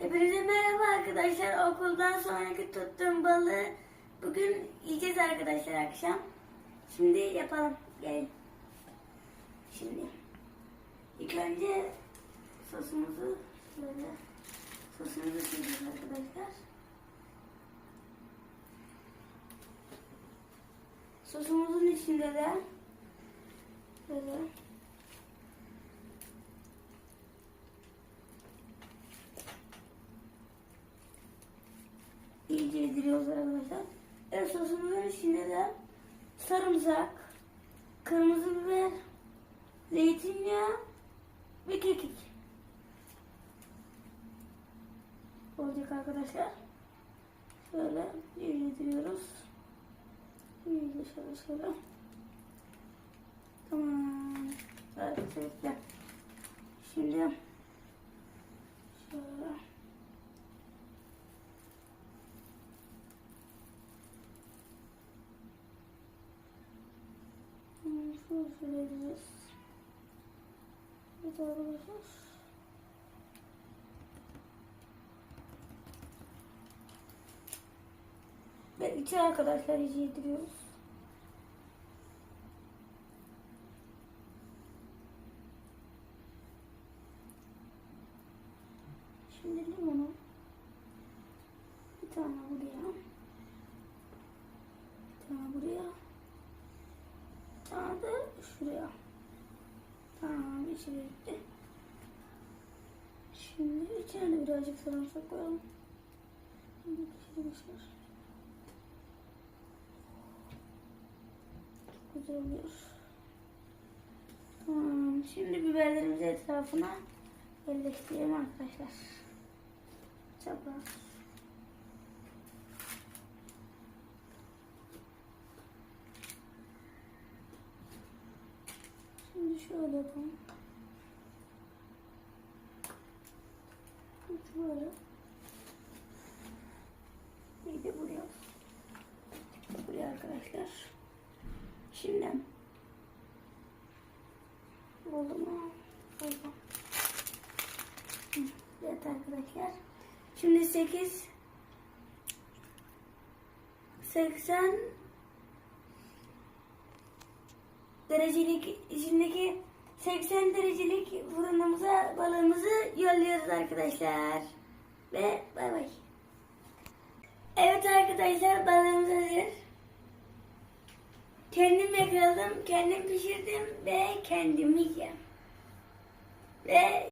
Hepinize merhaba arkadaşlar. Okuldan sonraki tuttuğum balığı bugün yiyeceğiz arkadaşlar akşam. Şimdi yapalım. Gelin. Şimdi ilk önce sosumuzu şöyle sosumuzu süreceğiz arkadaşlar. Sosumuzun içinde de böyle iyice yediriyoruz arkadaşlar. Evet sosumuzun içinde de sarımsak, kırmızı biber, zeytinyağı ve kekik olacak arkadaşlar. Şöyle iyice yediriyoruz. İyice şöyle şöyle. Tamam. Evet. Şimdi şöyle Şunu söyleyeceğiz. Evet arkadaşlar. Ve içi arkadaşlar yediriyoruz. Şimdi limonu bir tane buraya bir tane buraya bir tane de şuraya tamam içine gitti şimdi içine birazcık sarımsak koyalım. Şimdi arkadaşlar çok güzel oluyor. Tamam şimdi biberlerimizi etrafına yerleştirelim arkadaşlar. Çapa. Şimdi şöyle yapalım. Böyle. Bir de buraya. Buraya arkadaşlar. Şimdi. Oldu mu? Oldu. Evet arkadaşlar. Şimdi 8 80 derecelik içindeki 80 derecelik fırınımıza balığımızı yolluyoruz arkadaşlar. Ve bay bay. Evet arkadaşlar balığımız hazır. Kendim yakaladım, kendim pişirdim ve kendim yiyeceğim. Ve